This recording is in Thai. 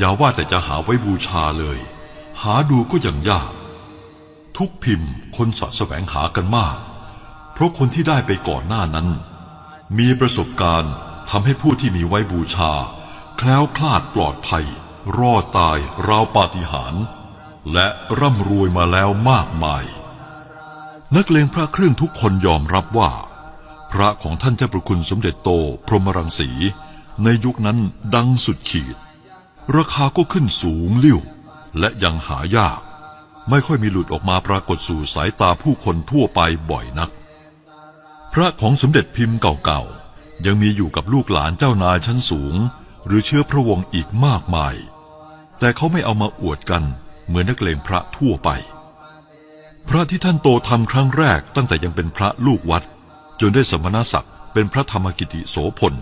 อย่าว่าแต่จะหาไว้บูชาเลย หาดูก็ยังยาก ทุกพิมพ์คนสะแสวงหากันมาก เพราะคนที่ได้ไปก่อนหน้านั้น มีประสบการณ์ทำให้ผู้ที่มีไว้บูชา แคล้วคลาดปลอดภัย รอดตายราวปาฏิหาริย์และร่ำรวยมาแล้วมากมาย นักเลงพระเครื่องทุกคนยอมรับว่า พระของท่านเจ้าประคุณสมเด็จโตพรหมรังสี ในยุคนั้นดังสุดขีด ราคาก็ขึ้นสูงลิ่ว และยังหายาก ไม่ค่อยมีหลุดออกมาปรากฏสู่สายตาผู้คนทั่วไปบ่อยนัก พระของสมเด็จพิมพ์เก่าๆ ยังมีอยู่กับลูกหลานเจ้านายชั้นสูง หรือเชื้อพระวงศ์อีกมากมาย แต่เขาไม่เอามาอวดกันเหมือนนักเลงพระทั่วไป พระที่ท่านโตทำครั้งแรกตั้งแต่ยังเป็นพระลูกวัด จนได้สมณศักดิ์เป็นพระธรรมกิติโสพล